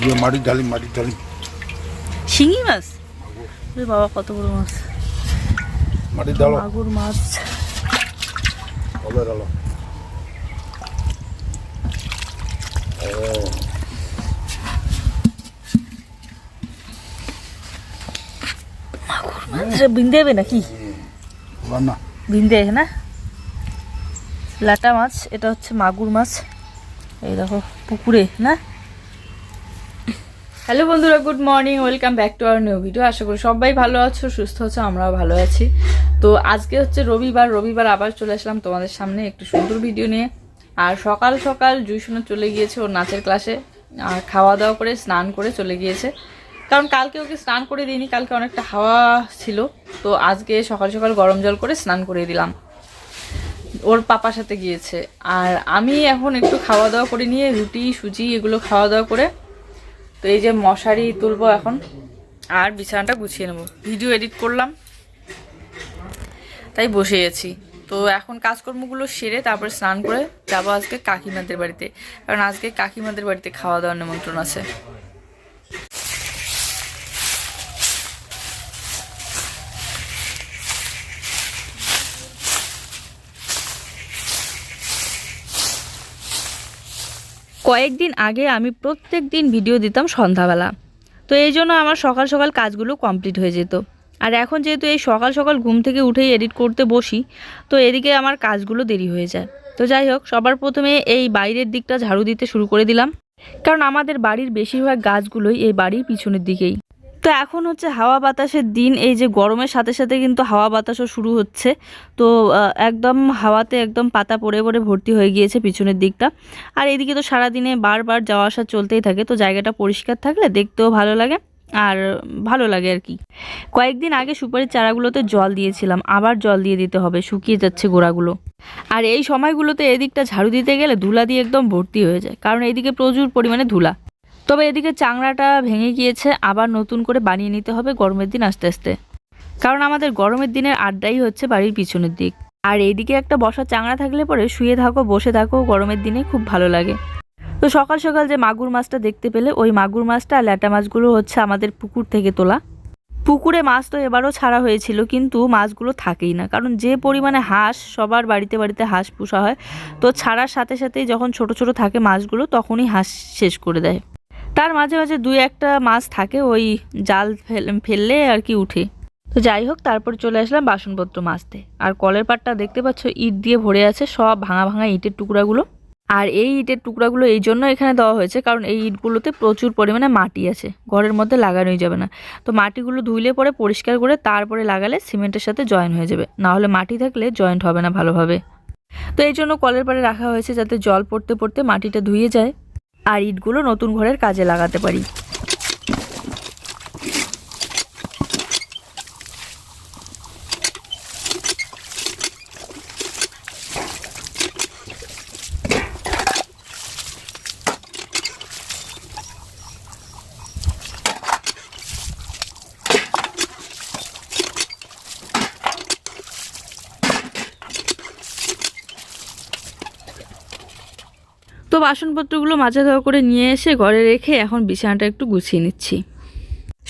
দিয়ে মাটি ঢালি মাটি ঢালি শিঙি মাছ? বাবা কত বড় মাছ। মাটি ঢালো মাগুর মাছ। তবে ঢালো ও বিন্দে হবে নাকি? বিন্দে না? লাটা মাছ এটা হচ্ছে মাগুর মাছ। এই দেখো পুকুরে না? হ্যালো বন্ধুরা, good morning, welcome back to our new video. আশা করি সবাই ভালো আছো, সুস্থ আছো, আমরাও ভালো আছি। তো আজকে হচ্ছে রবিবার রবিবার আবার চলে আসলাম তোমাদের সামনে একটু সুন্দর ভিডিও নিয়ে। আর সকাল সকাল জুইশোনা চলে গিয়েছে ওর নাচের ক্লাসে, আর খাওয়া দাওয়া করে, স্নান করে চলে গিয়েছে। কারণ কালকে ওকে স্নান করে দিইনি, কালকে অনেকটা হাওয়া ছিল। তো আজকে সকাল সকাল গরম জল করে স্নান করে দিলাম। ওর পাপার সাথে গিয়েছে। আর আমি এখন একটু খাওয়া দাওয়া করে নিয়ে, রুটি, সুজি এগুলো খাওয়া দাওয়া করে তো এই যে মশারি তুলবো এখন। আর বিছানাটা গুছিয়ে নেব। ভিডিও এডিট করলাম। তাই বসে আছি। তো এখন কাজকর্মগুলো সেরে তারপরে স্নান করে যাব আজকে কাকিমাদের বাড়িতে। কারণ আজকে কাকিমাদের বাড়িতে খাওয়া দাওয়ার নিমন্ত্রণ আছে। কয়েকদিন আগে আমি প্রত্যেক দিন ভিডিও দিতাম সন্ধ্যাবেলা। তো এই জন্য আমার সকাল সকাল কাজগুলো কমপ্লিট হয়ে যেত। আর এখন যেহেতু এই সকাল সকাল ঘুম থেকে উঠেই এডিট করতে বসি, তো এদিকে আমার কাজগুলো দেরি হয়ে যায়। তো যাই হোক, সবার প্রথমে এই বাইরের দিকটা ঝাড়ু দিতে শুরু করে দিলাম। কারণ আমাদের বাড়ির বেশিরভাগ গাছগুলোই এই বাড়ির পিছনের দিকেই। তো এখন হচ্ছে হাওয়া বাতাসের দিন, এই যে গরমের সাথে সাথে কিন্তু হাওয়া বাতাসও শুরু হচ্ছে। তো একদম হাওয়াতে একদম পাতা পড়ে পড়ে ভর্তি হয়ে গিয়েছে পিছনের দিকটা। আর এদিকে তো সারাদিনে বারবার যাওয়া আসা চলতেই থাকে, তো জায়গাটা পরিষ্কার থাকলে দেখতেও ভালো লাগে আর ভালো লাগে আর কি। কয়েকদিন আগে সুপারির চারাগুলোতে জল দিয়েছিলাম, আবার জল দিয়ে দিতে হবে, শুকিয়ে যাচ্ছে গোড়াগুলো। আর এই সময়গুলোতে এদিকটা ঝাড়ু দিতে গেলে ধুলা দিয়ে একদম ভর্তি হয়ে যায়, কারণ এদিকে প্রচুর পরিমাণে ধুলা। তবে এদিকে চাংড়াটা ভেঙে গিয়েছে, আবার নতুন করে বানিয়ে নিতে হবে গরমের দিন আস্তে আস্তে। কারণ আমাদের গরমের দিনের আড্ডাই হচ্ছে বাড়ির পিছনের দিক। আর এইদিকে একটা বসার চাংড়া থাকলে পরে শুয়ে থাকো, বসে থাকো, গরমের দিনে খুব ভালো লাগে। তো সকাল সকাল যে মাগুর মাছটা দেখতে পেলে, ওই মাগুর মাছটা আর ল্যাটা মাছগুলো হচ্ছে আমাদের পুকুর থেকে তোলা। পুকুরে মাছ তো এবারও ছাড়া হয়েছিল, কিন্তু মাছগুলো থাকেই না। কারণ যে পরিমাণে হাঁস, সবার বাড়িতে বাড়িতে হাঁস পোষা হয়, তো ছাড়ার সাথে সাথেই যখন ছোট ছোট থাকে মাছগুলো, তখনই হাঁস শেষ করে দেয়। তার মাঝে মাঝে দুই একটা মাছ থাকে, ওই জাল ফেল- ফেললে আর কি উঠে। তো যাই হোক, তারপর চলে আসলাম বাসনপত্র মাজতে। আর কলের পাটটা দেখতে পাচ্ছ, ইট দিয়ে ভরে আছে, সব ভাঙা ভাঙা ইটের টুকরাগুলো। আর এই ইটের টুকরাগুলো এই জন্য এখানে দেওয়া হয়েছে, কারণ এই ইটগুলোতে প্রচুর পরিমাণে মাটি আছে। ঘরের মধ্যে লাগানোই যাবে না। তো মাটিগুলো ধুইলে পরে পরিষ্কার করে তারপরে লাগালে সিমেন্টের সাথে জয়েন হয়ে যাবে। না হলে মাটি থাকলে জয়েন্ট হবে না ভালোভাবে। তো এই জন্য কলের পাড়ে রাখা হয়েছে, যাতে জল পড়তে পড়তে মাটিটা ধুয়ে যায়। আর ইটগুলো নতুন ঘরের কাজে লাগাতে পারি। তো বাসনপত্রগুলো মাজা ধোয়া করে নিয়ে এসে ঘরে রেখে এখন বিছানাটা একটু গুছিয়ে নিচ্ছি।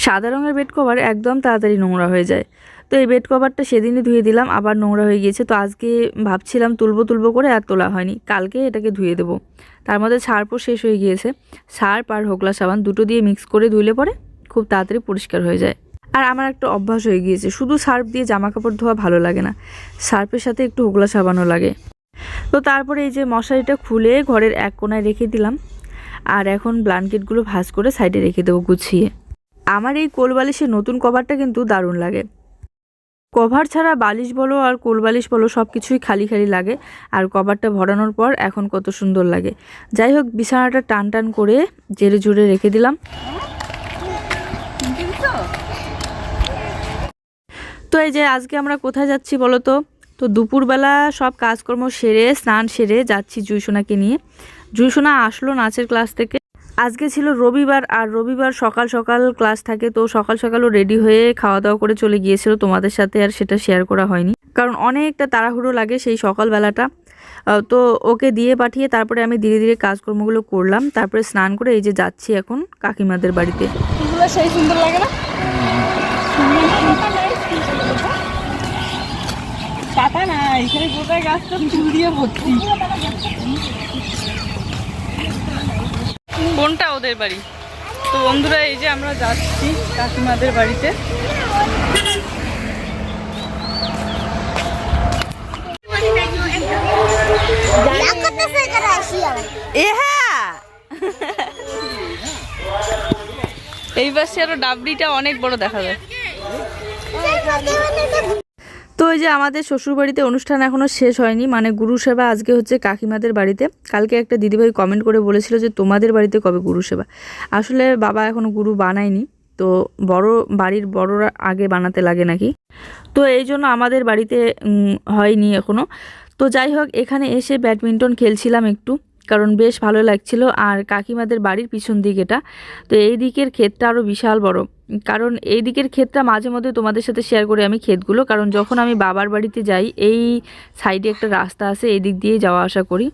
সাদা রঙের বেড কভার একদম তাড়াতাড়ি নোংরা হয়ে যায়। তো এই বেড কভারটা সেদিনই ধুয়ে দিলাম, আবার নোংরা হয়ে গিয়েছে। তো আজকে ভাবছিলাম তুলবো তুলবো করে আর তোলা হয়নি, কালকে এটাকে ধুয়ে দেবো। তার মধ্যে সার্পও শেষ হয়ে গিয়েছে। সার্প আর হোগলা সাবান দুটো দিয়ে মিক্স করে ধুলে পরে খুব তাড়াতাড়ি পরিষ্কার হয়ে যায়। আর আমার একটা অভ্যাস হয়ে গিয়েছে, শুধু সার্ফ দিয়ে জামা কাপড় ধোয়া ভালো লাগে না, সার্ফের সাথে একটু হোগলা সাবানও লাগে। তো তারপরে এই যে মশারিটা খুলে ঘরের এক কোনায় রেখে দিলাম। আর এখন ব্ল্যাঙ্কেটগুলো ভাঁজ করে সাইডে রেখে দেবো গুছিয়ে। আমার এই কোল বালিশের নতুন কভারটা কিন্তু দারুণ লাগে। কভার ছাড়া বালিশ বলো আর কোল বালিশ বলো সব কিছুই খালি খালি লাগে। আর কভারটা ভরানোর পর এখন কত সুন্দর লাগে। যাই হোক, বিছানাটা টান টান করে জেরে জুড়ে রেখে দিলাম। তো এই যে আজকে আমরা কোথায় যাচ্ছি বলো তো? তো দুপুরবেলা সব কাজকর্ম সেরে স্নান সেরে যাচ্ছি জুইসোনাকে নিয়ে। জুইসোনা আসলো নাচের ক্লাস থেকে। আজকে ছিল রবিবার আর রবিবার সকাল সকাল ক্লাস থাকে তো সকাল সকালও রেডি হয়ে খাওয়া দাওয়া করে চলে গিয়েছিল। তোমাদের সাথে আর সেটা শেয়ার করা হয়নি। কারণ অনেকটা তাড়াহুড়ো লাগে সেই সকালবেলাটা। তো ওকে দিয়ে পাঠিয়ে তারপরে আমি ধীরে ধীরে কাজকর্মগুলো করলাম। তারপরে স্নান করে এই যে যাচ্ছি এখন কাকিমাদের বাড়িতে। সেই সুন্দর লাগে না? পাতা না এখানে গোটা গাছটা ফুল দিয়ে ভর্তি। কোনটা ওদের বাড়ি? তো বন্ধুরা এই যে আমরা যাচ্ছি কাকিমাদের বাড়িতে। হ্যাঁ। এই পাশে আরও ডাবরিটা অনেক বড় দেখা যায়। তো ওই যে আমাদের শ্বশুরবাড়িতে অনুষ্ঠান এখনও শেষ হয়নি মানে গুরু সেবা আজকে হচ্ছে কাকিমাদের বাড়িতে। কালকে একটা দিদিভাই কমেন্ট করে বলেছিল যে, তোমাদের বাড়িতে কবে গুরু সেবা? আসলে বাবা এখনও গুরু বানায়নি, তো বড় বাড়ির বড়রা আগে বানাতে লাগে নাকি? তো এই জন্য আমাদের বাড়িতে হয়নি এখনও তো যাই হোক, এখানে এসে ব্যাডমিন্টন খেলছিলাম একটু, কারণ বেশ ভালো লাগছিল। আর কাকিমাদের বাড়ির পিছন দিক এটা, তো এই দিকের ক্ষেতটা আরও বিশাল বড়। কারণ এই দিকের ক্ষেতটা মাঝে মধ্যে তোমাদের সাথে শেয়ার করি আমি ক্ষেতগুলো, কারণ যখন আমি বাবার বাড়িতে যাই, এই সাইডে একটা রাস্তা আছে এই দিক দিয়েই যাওয়া আসা করি।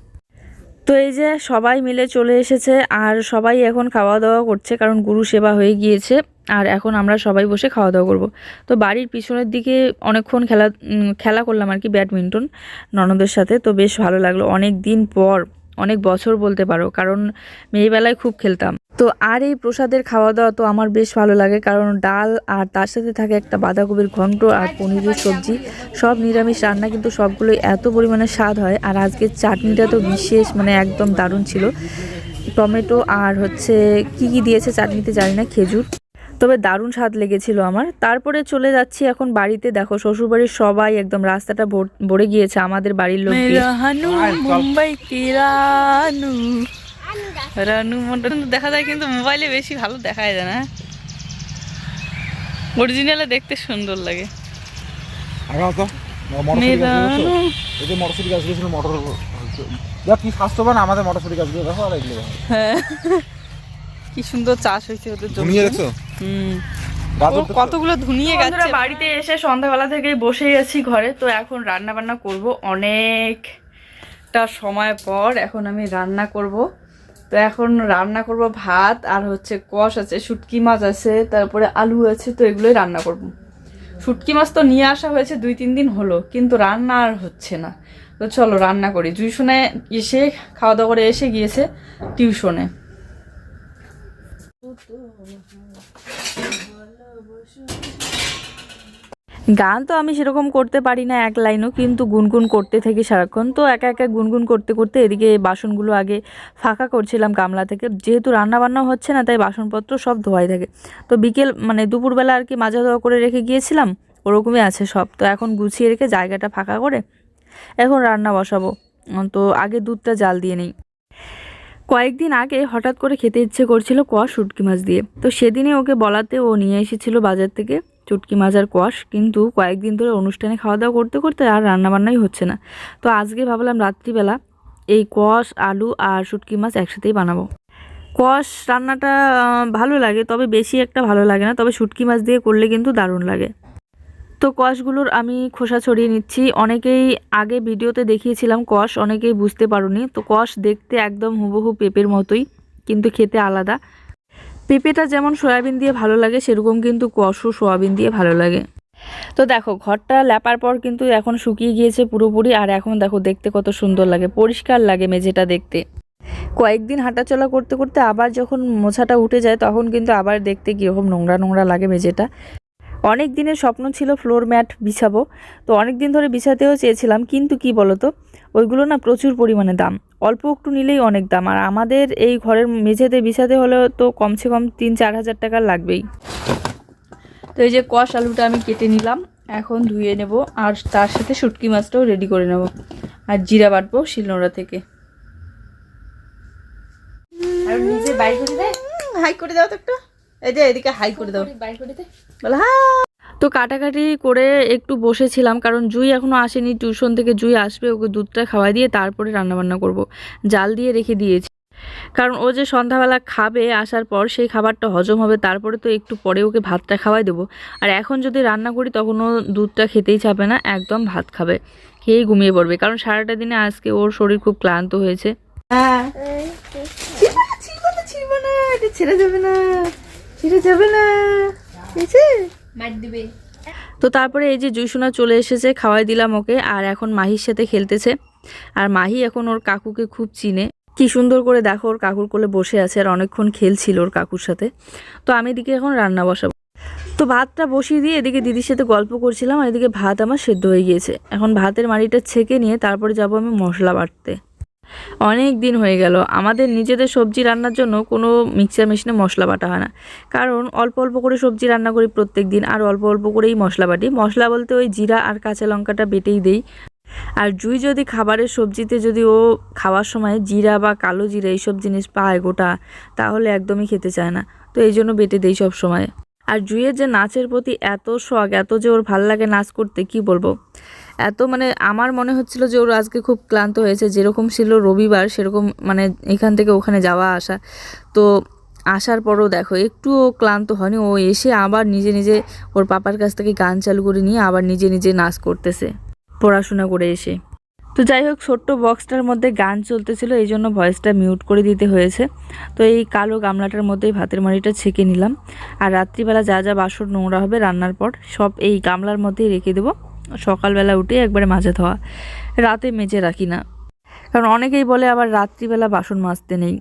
তো এই যে সবাই মিলে চলে এসেছে, আর সবাই এখন খাওয়া দাওয়া করছে, কারণ গুরু সেবা হয়ে গিয়েছে, আর এখন আমরা সবাই বসে খাওয়া দাওয়া করব। তো বাড়ির পিছনের দিকে অনেকক্ষণ খেলা খেলা করলাম আর কি ব্যাডমিন্টন ননদের সাথে, তো বেশ ভালো লাগল। অনেক দিন পর, অনেক বছর বলতে পারো, কারণ মেয়েবেলায় খুব খেলতাম। তো আর এই প্রসাদের খাওয়া দাওয়া তো আমার বেশ ভালো লাগে কারণ ডাল আর তার সাথে থাকে একটা বাঁধাকপির ঘন্ট আর পনিরের সবজি। সব নিরামিষ রান্না কিন্তু সবগুলোই এত পরিমাণে স্বাদ হয় আর আজকের চাটনিটা তো বিশেষ মানে একদম দারুণ ছিল। টমেটো আর হচ্ছে কি কি দিয়েছে চাটনিতে জানি না খেজুর। তবে দারুণ স্বাদ লেগেছিল আমার। তারপরে চলে যাচ্ছি এখন বাড়িতে। দেখো শ্বশুরবাড়ির সবাই একদম রাস্তাটা ভর- ভরে গিয়েছে আমাদের বাড়ির লোক। মুম্বাই রানু মন্ডল দেখা যায় কিন্তু মোবাইলে বেশি ভালো দেখা যায় না। অরিজিনালে দেখতে সুন্দর লাগে। কি। হ্যাঁ। কি সুন্দর চাষ হয়েছে ওদের জমি? কতগুলো ধুনিয়ে গেছে বাড়িতে এসে সন্ধ্যাবেলা থেকেই বসে গেছি ঘরে। তো এখন রান্না বান্না করব। অনেকটা সময় পর এখন আমি রান্না করব। তো এখন রান্না করব ভাত, আর হচ্ছে কষ আছে, শুটকি মাছ আছে, তারপরে আলু আছে, তো এগুলোই রান্না করব। শুটকি মাছ তো নিয়ে আসা হয়েছে দুই তিন দিন হলো, কিন্তু রান্না আর হচ্ছে না। তো চলো রান্না করি। টিউশনে এসে খাওয়া দাওয়া করে এসে গিয়েছে টিউশনে। গান তো আমি সেরকম করতে পারি না, এক লাইনও কিন্তু গুনগুন করতে থাকি সারাক্ষণ। তো একা একা গুনগুন করতে করতে এদিকে বাসনগুলো আগে ফাঁকা করছিলাম গামলা থেকে। যেহেতু রান্না বান্নাও হচ্ছে না, তাই বাসনপত্র সব ধোয়াই থাকে। তো বিকেল মানে দুপুরবেলা আর কি মাজা ধোয়া করে রেখে গিয়েছিলাম, ওরকমই আছে সব। তো এখন গুছিয়ে রেখে জায়গাটা ফাঁকা করে এখন রান্না বসাবো। তো আগে দুধটা জাল দিয়ে নেই। কয়েকদিন আগে হঠাৎ করে খেতে ইচ্ছে করছিল কোয়াশ শুটকি মাছ দিয়ে। তো সেদিনে ওকে বলাতে ও নিয়ে এসেছিল বাজার থেকে। চুটকি মাছ আর কোয়াশ, কিন্তু কয়েকদিন ধরে অনুষ্ঠানে খাওয়া দাওয়া করতে করতে আর রান্নাবান্নাই হচ্ছে না। তো আজকে ভাবলাম রাত্রিবেলা এই কোয়াশ, আলু আর শুটকি মাছ একসাথেই বানাবো। কোয়াশ রান্নাটা ভালো লাগে, তবে বেশি একটা ভালো লাগে না, তবে শুটকি মাছ দিয়ে করলে কিন্তু দারুণ লাগে। তো কষগুলোর আমি খোসা ছড়িয়ে নিচ্ছি। অনেকেই আগে ভিডিওতে দেখিয়েছিলাম কষ অনেকেই বুঝতে পারোনি। তো কষ দেখতে একদম হুবহু পেঁপের মতোই, কিন্তু খেতে আলাদা। পেঁপেটা যেমন সয়াবিন দিয়ে ভালো লাগে, সেরকম কিন্তু কষও সয়াবিন দিয়ে ভালো লাগে। তো দেখো, ঘরটা ল্যাপার পর কিন্তু এখন শুকিয়ে গিয়েছে পুরোপুরি, আর এখন দেখো দেখতে কত সুন্দর লাগে, পরিষ্কার লাগে মেঝেটা দেখতে। কয়েকদিন হাঁটাচলা করতে করতে আবার যখন মোছাটা উঠে যায়, তখন কিন্তু আবার দেখতে কীরকম নোংরা নোংরা লাগে মেঝেটা। অনেক দিনের স্বপ্ন ছিল ফ্লোর ম্যাট বিছাবো, তো অনেক দিন ধরে বিছাতেও চেয়েছিলাম, কিন্তু কি বলতো? ওইগুলো না প্রচুর পরিমাণে দাম। অল্প একটু নিলেই অনেক দাম। আর আমাদের এই ঘরের মেঝেতে বিছাতে হলেও তো কমসে কম তিন চার হাজার টাকা লাগবেই। তো এই যে কষ আলুটা আমি কেটে নিলাম এখন ধুয়ে নেব। আর তার সাথে শুটকি মাছটাও রেডি করে নেব। আর জিরা বাটবো শিলনোড়া থেকে। হাই করে দাও তো একটু। এই যে এদিকে হাই করে দাও। করে দে। বলে হ্যাঁ তো কাটাকাটি করে একটু বসেছিলাম, কারণ জুই এখনও আসেনি। টিউশন থেকে জুই আসবে, ওকে দুধটা খাওয়াই দিয়ে তারপরে রান্নাবান্না করব। জাল দিয়ে রেখে দিয়েছি। কারণ ও যে সন্ধ্যাবেলা খাবে আসার পর সেই খাবারটা হজম হবে, তারপরে তো একটু পরে ওকে ভাতটা খাওয়াই দেবো। আর এখন যদি রান্না করি, তখন ও দুধটা খেতেই চাবে না, একদম ভাত খাবে। খেয়েই ঘুমিয়ে পড়বে। কারণ সারাটা দিনে আজকে ওর শরীর খুব ক্লান্ত হয়েছে। হ্যাঁ। যাবে না। যাবে না। তো তারপরে এই যে জুইসোনা চলে এসেছে, খাওয়াই দিলাম ওকে, আর এখন মাহির সাথে খেলতেছে। আর মাহি এখন ওর কাকুকে খুব চিনে। কি সুন্দর করে দেখো, ওর কাকুর কোলে বসে আছে আর অনেকক্ষণ খেলছিল ওর কাকুর সাথে। তো আমি এদিকে এখন রান্না বসাবো। তো ভাতটা বসিয়ে দিয়ে এদিকে দিদির সাথে গল্প করছিলাম, আর এদিকে ভাত আমার সেদ্ধ হয়ে গিয়েছে। এখন ভাতের মাড়িটা ছেঁকে নিয়ে তারপরে যাব আমি মশলা বাটতে। অনেক দিন হয়ে গেল। আমাদের নিজেদের সবজি রান্নার জন্য কোনো মিক্সার মেশিনে মশলা বাটা হয় না। কারণ অল্প অল্প করে সবজি রান্না করি প্রত্যেক দিন আর অল্প অল্প করেই মশলা বাটি। মশলা বলতে ওই জিরা আর কাঁচা লঙ্কাটা বেটেই দেই। আর জুই যদি খাবারের সবজিতে যদি ও খাওয়ার সময় জিরা বা কালো জিরা এইসব জিনিস পায় গোটা, তাহলে একদমই খেতে চায় না। তো এই জন্য বেটে দেই সব সময়। আর জুইয়ের যে নাচের প্রতি এত শখ, এত যে ওর ভালো লাগে নাচ করতে, কি বলব? এত মানে আমার মনে হচ্ছিল যে ওর আজকে খুব ক্লান্ত হয়েছে, যেরকম ছিল রবিবার, সেরকম মানে এখান থেকে ওখানে যাওয়া আসা। তো আসার পরও দেখো, একটুও ক্লান্ত হয়নি, ও এসে আবার নিজে নিজে ওর পাপার কাছ থেকে গান চালু করে নিয়ে আবার নিজে নিজে নাচ করতেছে, পড়াশোনা করে এসে। তো যাই হোক, ছোট্ট বক্সটার মধ্যে গান চলতেছিল, এই জন্য ভয়েসটা মিউট করে দিতে হয়েছে। তো এই কালো গামলাটার মধ্যেই ভাতের মাড়িটা ছেঁকে নিলাম। আর রাত্রিবেলা যা যা বাসন নোংরা হবে রান্নার পর, সব এই গামলার মধ্যেই রেখে দেবো। সকালবেলা উঠে একবারে মাঝে ধোয়া। রাতে মেজে রাখি না। কারণ অনেকেই বলে আবার রাত্রিবেলা বাসন মাজতে নেই।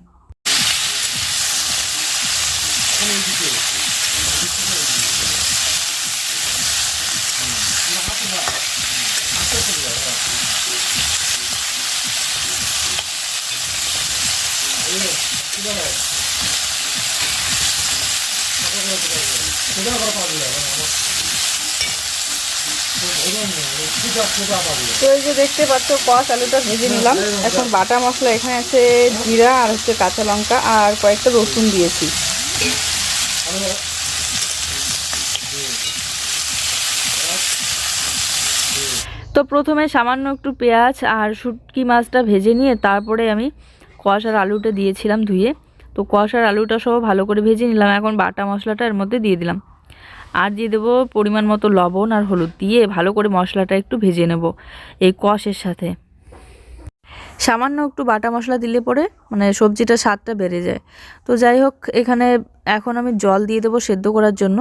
তো এই যে দেখতে পাচ্ছ কষ আলুটা ভেজে নিলাম। এখন বাটা মশলা এখানে আছে জিরা আর হচ্ছে কাঁচা লঙ্কা আর কয়েকটা রসুন দিয়েছি। তো প্রথমে সামান্য একটু পেঁয়াজ আর শুটকি মাছটা ভেজে নিয়ে তারপরে আমি কষার আলুটা দিয়েছিলাম ধুয়ে। তো কষার আলুটা সহ ভালো করে ভেজে নিলাম। এখন বাটা মশলাটা এর মধ্যে দিয়ে দিলাম। আর দিয়ে দেবো পরিমাণ মতো লবণ আর হলুদ দিয়ে ভালো করে মশলাটা একটু ভেজে নেব এই কষের সাথে। সামান্য একটু বাটা মশলা দিলে পরে মানে সবজিটা স্বাদটা বেড়ে যায়। তো যাই হোক, এখানে এখন আমি জল দিয়ে দেবো সেদ্ধ করার জন্য।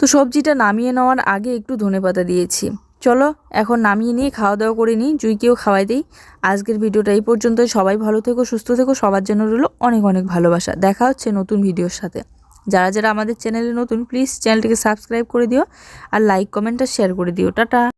তো সবজিটা নামিয়ে নেওয়ার আগে একটু ধনেপাতা দিয়েছি। চলো, এখন নামিয়ে নিয়ে খাওয়া দাওয়া করে নিই, জুইকেও খাওয়াই দিই। আজকের ভিডিওটা এই পর্যন্ত সবাই ভালো থেকো, সুস্থ থেকো। সবার জন্য রইল অনেক অনেক ভালোবাসা। দেখা হচ্ছে নতুন ভিডিওর সাথে। যারা যারা আমাদের চ্যানেলে নতুন প্লিজ চ্যানেলটিকে সাবস্ক্রাইব করে দিও আর লাইক কমেন্ট আর শেয়ার করে দিও। টাটা।